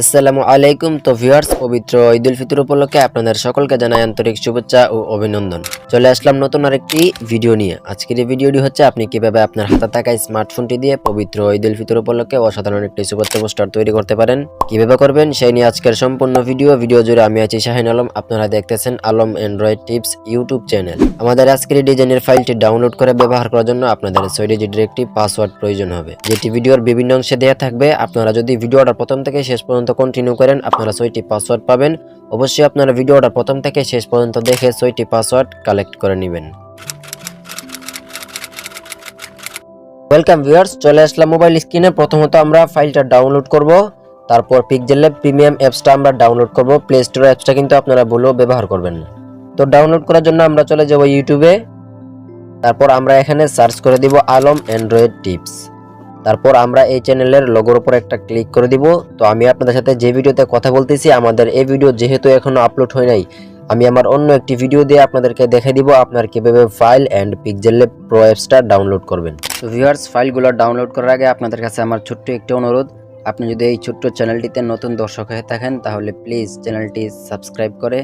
আসসালামু আলাইকুম। তো ভিউয়ার্স, পবিত্র ঈদ উল ফিতর উপলক্ষে আপনাদের সকলকে জানাই আন্তরিক শুভেচ্ছা ও অভিনন্দন। চলে আসলাম নতুন আরেকটি ভিডিও নিয়ে। আজকের এই ভিডিওটি হচ্ছে, আপনি কীভাবে আপনার হাতে থাকা স্মার্টফোনটি দিয়ে পবিত্র ঈদ উল ফিতর উপলক্ষে অসাধারণ একটি শুভেচ্ছা পোস্টার তৈরি করতে পারেন। কীভাবে করবেন, সেই নিয়ে আজকের সম্পূর্ণ ভিডিও। ভিডিও জুড়ে আমি আছি শাহিন আলম। আপনারা দেখতেছেন Alam android tips YouTube channel. আমাদের আজকের ডিজাইনের ফাইলটি ডাউনলোড করে ব্যবহার করার জন্য আপনাদের ছয় ডিজিটের একটি পাসওয়ার্ড প্রয়োজন হবে। যেটি ভিডিওর বিভিন্ন অংশে দেওয়া থাকবে। আপনারা যদি ভিডিওটা প্রথম থেকে শেষ পর্যন্ত কন্টিনিউ করেন, আপনারা ছয়টি পাসওয়ার্ড পাবেন। অবশ্যই আপনারা ভিডিওটা প্রথম থেকে শেষ পর্যন্ত দেখে ছয়টি পাসওয়ার্ড কালেক্ট করে নেবেন। ওয়েলকাম ভিউয়ার্স চলে আসলাম মোবাইল স্ক্রিনে প্রথমত আমরা ফাইলটা ডাউনলোড করব। তারপর পিকজেল ল্যাব প্রিমিয়াম অ্যাপসটা আমরা ডাউনলোড করব। প্লে স্টোর অ্যাপসটা কিন্তু আপনারা ভুলেও ব্যবহার করবেন তো ডাউনলোড করার জন্য আমরা চলে যাব ইউটিউবে তারপর আমরা এখানে সার্চ করে দিব আলম অ্যান্ড্রয়েড টিপস তারপর আমরা এই চ্যানেলের লোগোর উপর একটা ক্লিক করে দিব। তো আমি আপনাদের সাথে যে ভিডিওতে কথা বলতেছি, আমাদের এই ভিডিও যেহেতু এখনও আপলোড হয় নাই, আমি আমার অন্য একটি ভিডিও দিয়ে আপনাদেরকে দেখে দিব আপনার কীভাবে ফাইল অ্যান্ড পিকজেল প্রো অ্যাপসটা ডাউনলোড করবেন। তো ভিউয়ার্স ফাইলগুলো ডাউনলোড করার আগে আপনাদের কাছে আমার ছোট্ট একটি অনুরোধ, আপনি যদি এই ছোট্ট চ্যানেলটিতে নতুন দর্শক হয়ে থাকেন, তাহলে প্লিজ চ্যানেলটি সাবস্ক্রাইব করে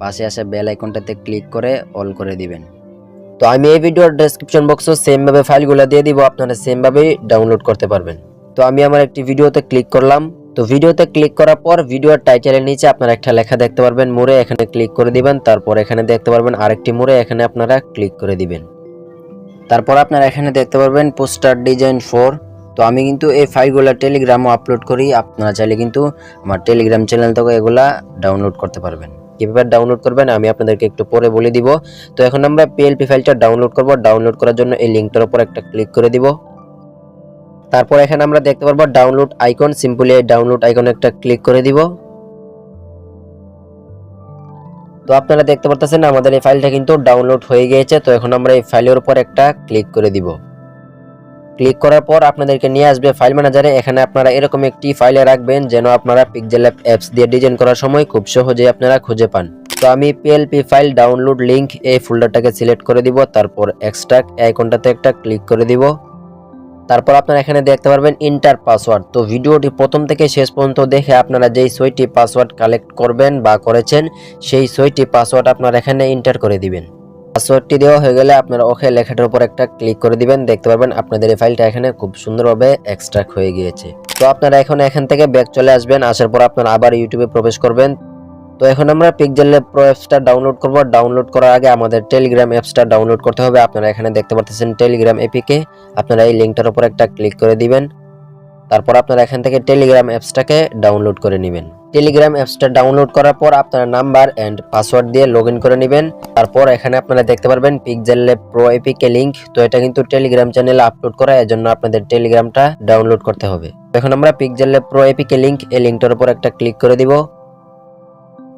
পাশে আসা বেল আইকনটাতে ক্লিক করে অল করে দিবেন। তো আমি এই ভিডিওর ডেসক্রিপশন বক্সে সেম ভাবে ফাইলগুলো দিয়ে দিব, আপনারা সেম ভাবেই ডাউনলোড করতে পারবেন। তো আমি আমার একটি ভিডিওতে ক্লিক করলাম। তো ভিডিওতে ক্লিক করার পর ভিডিওর টাইটেলের নিচে আপনারা একটা লেখা দেখতে পারবেন, মোড়ে এখানে ক্লিক করে দিবেন, তারপর এখানে দেখতে পারবেন আরেকটি মোড়ে এখানে আপনারা ক্লিক করে দিবেন। তারপর আপনারা এখানে দেখতে পারবেন পোস্টার ডিজাইন ফোর তো আমি কিন্তু এই ফাইলগুলো টেলিগ্রামও আপলোড করি, আপনারা চাইলে কিন্তু আমার টেলিগ্রাম চ্যানেল থেকে এগুলা ডাউনলোড করতে পারবেন। কীভাবে ডাউনলোড করবেন, আমি আপনাদেরকে একটু পরে বলে দিব। তো এখন আমরা পিএলপি ফাইলটা ডাউনলোড করব। ডাউনলোড করার জন্য এই লিঙ্কটার উপর একটা ক্লিক করে দিব। তারপর এখানে আমরা দেখতে পারব ডাউনলোড আইকন সিম্পলি এই ডাউনলোড আইকনে একটা ক্লিক করে দিব। তো আপনারা দেখতে পারতেছেন, আমাদের এই ফাইলটা কিন্তু ডাউনলোড হয়ে গিয়েছে। তো এখন আমরা এই ফাইলের উপর একটা ক্লিক করে দিব। ক্লিক করার পর আপনাদেরকে নিয়ে আসবে ফাইল ম্যানেজারে এখানে আপনারা এরকম একটি ফাইলে রাখবেন যেন আপনারা পিকজেল অ্যাপস দিয়ে ডিজাইন করার সময় খুব সহজে আপনারা খুঁজে পান। তো আমি পিএলপি ফাইল ডাউনলোড লিঙ্ক এই ফোল্ডারটাকে সিলেক্ট করে দিব, তারপর এক্সট্রাক্ট আইকনটাতে একটা ক্লিক করে দিব। তারপর আপনারা এখানে দেখতে পারবেন ইন্টার পাসওয়ার্ড তো ভিডিওটি প্রথম থেকে শেষ পর্যন্ত দেখে আপনারা যেই ছয়টি পাসওয়ার্ড কালেক্ট করবেন বা করেছেন, সেই ছয়টি পাসওয়ার্ড আপনারা এখানে ইন্টার করে দিবেন। পাসওয়ার্ডটি দেওয়া হয়ে গেলে আপনারা ওকে লেখাটার উপর একটা ক্লিক করে দিবেন। দেখতে পারবেন আপনাদের এই ফাইলটা এখানে খুব সুন্দরভাবে এক্সট্রাক্ট হয়ে গিয়েছে। তো আপনারা এখন এখান থেকে ব্যাক চলে আসবেন। আসার পর আপনারা আবার ইউটিউবে প্রবেশ করবেন। তো এখন আমরা পিকজেল প্রো অ্যাপসটা ডাউনলোড করব। ডাউনলোড করার আগে আমাদের টেলিগ্রাম অ্যাপসটা ডাউনলোড করতে হবে। আপনারা এখানে দেখতে পাচ্ছেন টেলিগ্রাম এপিকে আপনারা এই লিঙ্কটার উপর একটা ক্লিক করে দিবেন। তারপর আপনারা এখান থেকে টেলিগ্রাম অ্যাপসটাকে ডাউনলোড করে নেবেন। টেলিগ্রাম অ্যাপসটা ডাউনলোড করার পর আপনারা নাম্বার অ্যান্ড পাসওয়ার্ড দিয়ে লগ করে নেবেন। তারপর এখানে আপনারা দেখতে পারবেন Pixel Lab pro APK link তো এটা কিন্তু টেলিগ্রাম চ্যানেলে আপলোড করা, এজন্য আপনাদের টেলিগ্রামটা ডাউনলোড করতে হবে। এখন আমরা Pixel Lab pro APK link এই লিঙ্কটার উপর একটা ক্লিক করে দিব।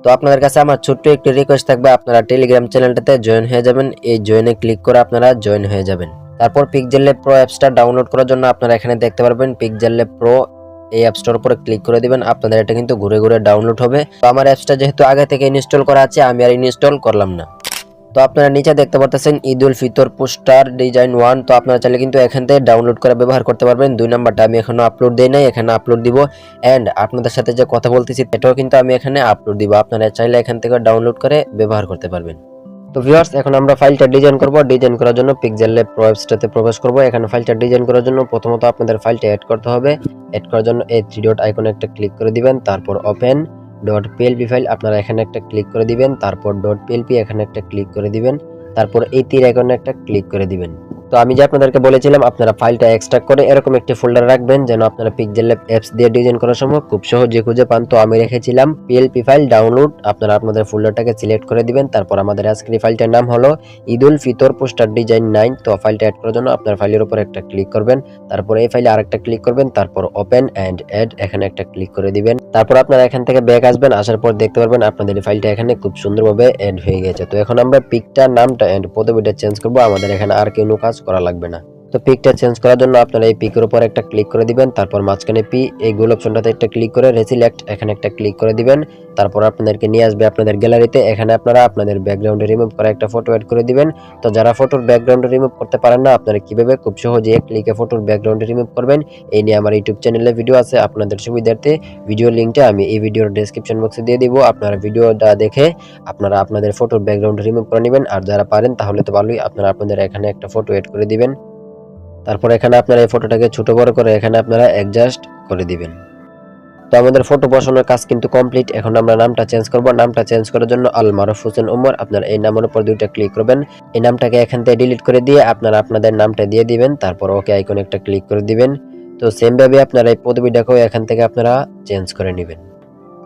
তো আপনাদের কাছে আমার ছোট্ট একটি রিকোয়েস্ট থাকবে, আপনারা টেলিগ্রাম চ্যানেলটাতে জয়েন হয়ে যাবেন। এই জয়েনে ক্লিক করে আপনারা জয়েন হয়ে যাবেন। তারপর পিকজেল ল্যাব প্রো অ্যাপসটা ডাউনলোড করার জন্য আপনারা এখানে দেখতে পারবেন পিকজেল ল্যাব প্রো এই অ্যাপসটার উপরে ক্লিক করে দিবেন, আপনাদের এটা কিন্তু ঘুরে ঘুরে ডাউনলোড হবে। তো আমার অ্যাপসটা যেহেতু আগে থেকে ইনস্টল করা আছে, আমি আর ইনস্টল করলাম না। তো আপনারা নিচে দেখতে পাচ্ছেন Eid ul Fitr poster design one. তো আপনারা চাইলে কিন্তু এখান থেকে ডাউনলোড করে ব্যবহার করতে পারবেন। দুই নাম্বারটা আমি এখনও আপলোড দিই নাই, এখানে আপলোড দিব। অ্যান্ড আপনাদের সাথে যে কথা বলতেছি এটাও কিন্তু আমি এখানে আপলোড দিব। আপনারা চাইলে এখান থেকে ডাউনলোড করে ব্যবহার করতে পারবেন। তো ভিউয়ার্স এখন আমরা ফাইলটা ডিজাইন করব। ডিজাইন করার জন্য পিক্সেল ল্যাব অ্যাপসটাতে প্রবেশ করব। এখানে ফাইলটা ডিজাইন করার জন্য প্রথমত আপনাদের ফাইলটা অ্যাড করতে হবে। অ্যাড করার জন্য এই থ্রি ডট আইকনে একটা ক্লিক করে দিবেন। তারপর ওপেন ডট পিএলপি ফাইল আপনারা এখানে একটা ক্লিক করে দিবেন। তারপর ডট পিএলপি এখানে একটা ক্লিক করে দিবেন। তারপর এই তীর আইকনে একটা ক্লিক করে দিবেন। তো আমি যে আপনাদেরকে বলেছিলাম, আপনারা ফাইলটা এক্সট্রাক্ট করে এরকম একটি ফোল্ডার রাখবেন যেন আপনারা পিক্সেল ল্যাব অ্যাপস দিয়ে ডিজাইন করার সময় খুব সহজে খুঁজে পান। তো আমি রেখেছিলাম পিএলপি ফাইল ডাউনলোড আপনারা আপনাদের ফোল্ডারটাকে সিলেক্ট করে দিবেন। তারপর আমাদের আজকের ফাইলটার নাম হলো Eidul Fitr poster design nine তো ফাইলটা অ্যাড করার জন্য আপনার ফাইলের উপর একটা ক্লিক করবেন। তারপর এই ফাইলে আরেকটা ক্লিক করবেন। তারপর ওপেন অ্যান্ড অ্যাড এখানে একটা ক্লিক করে দিবেন। তারপর আপনারা এখান থেকে ব্যাক আসবেন। আসার পর দেখতে পারবেন আপনাদের ফাইলটা এখানে খুব সুন্দরভাবে অ্যাড হয়ে গেছে। তো এখন আমরা পিকটার নামটা অ্যান্ড পদবিটা চেঞ্জ করব। আমাদের এখানে আর কোনো কাজ করা লাগবে না। তো পিকটা চেঞ্জ করার জন্য আপনারা এই পিকের উপর একটা ক্লিক করে দিবেন, তারপর মাঝখানে পি এই গোল অপশনটাতে একটা ক্লিক করে রেসিলেক্ট এখানে একটা ক্লিক করে দিবেন, তারপর আপনাদেরকে নিয়ে আসবে আপনাদের গ্যালারিতে এখানে আপনারা আপনাদের ব্যাকগ্রাউন্ডে রিমুভ করা একটা ফটো অ্যাড করে দিবেন। তো যারা ফটোর ব্যাকগ্রাউন্ডে রিমুভ করতে পারেন না, আপনারা কীভাবে খুব সহজে ক্লিকে ফটোর ব্যাকগ্রাউন্ডে রিমুভ করবেন, এই নিয়ে আমার ইউটিউব চ্যানেলে ভিডিও আছে, আপনাদের সুবিধার্থে ভিডিও লিঙ্কটা আমি এই ভিডিওর ডেসক্রিপশন বক্সে দিয়ে দিব, আপনারা ভিডিওটা দেখে আপনারা আপনাদের ফটোর ব্যাকগ্রাউন্ড রিমুভ করে নেবেন, আর যারা পারেন তাহলে তো ভালোই, আপনারা আপনাদের এখানে একটা ফটো এড করে দিবেন। তারপর এখানে আপনারা এই ফটোটাকে ছোট বড় করে এখানে আপনারা অ্যাডজাস্ট করে দিবেন। তো আমাদের ফটো বসানোর কাজ কিন্তু কমপ্লিট এখন আমরা নামটা চেঞ্জ করব। নামটা চেঞ্জ করার জন্য আল মারুফ হোসেন উমর আপনারা এই নামের উপর দুইটা ক্লিক করবেন। এই নামটাকে এখান থেকে ডিলিট করে দিয়ে আপনারা আপনাদের নামটা দিয়ে দিবেন। তারপর ওকে আইকন একটা ক্লিক করে দিবেন। তো সেম ভাবে আপনারা এই পদবিটাকেও এখান থেকে আপনারা চেঞ্জ করে নেবেন।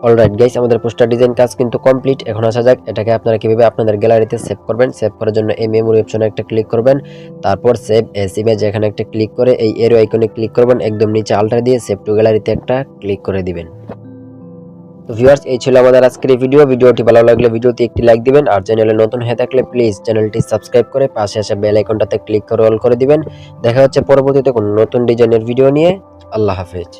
অলরাইট গাইস আমাদের পোস্টার ডিজাইন কাজ কিন্তু কমপ্লিট এখন আসা যাক, এটাকে আপনারা কীভাবে আপনাদের গ্যালারিতে সেভ করবেন। সেভ করার জন্য এই মেমোরি অপশনে একটা ক্লিক করবেন। তারপর সেভ এস ইমেজ এখানে একটা ক্লিক করে এই এরো আইকনে ক্লিক করবেন। একদম নিচে আলট্রা দিয়ে সেভ টু গ্যালারিতে একটা ক্লিক করে দিবেন। তো ভিউয়ার্স এই ছিল আমাদের আজকের এই ভিডিও ভিডিওটি ভালো লাগলে ভিডিওতে একটি লাইক দিবেন। আর চ্যানেলে নতুন হয়ে থাকলে প্লিজ চ্যানেলটি সাবস্ক্রাইব করে পাশে আসা বেল আইকনটাতে ক্লিক করে অল করে দিবেন। দেখা হচ্ছে পরবর্তীতে কোনো নতুন ডিজাইনের ভিডিও নিয়ে। আল্লাহ হাফেজ।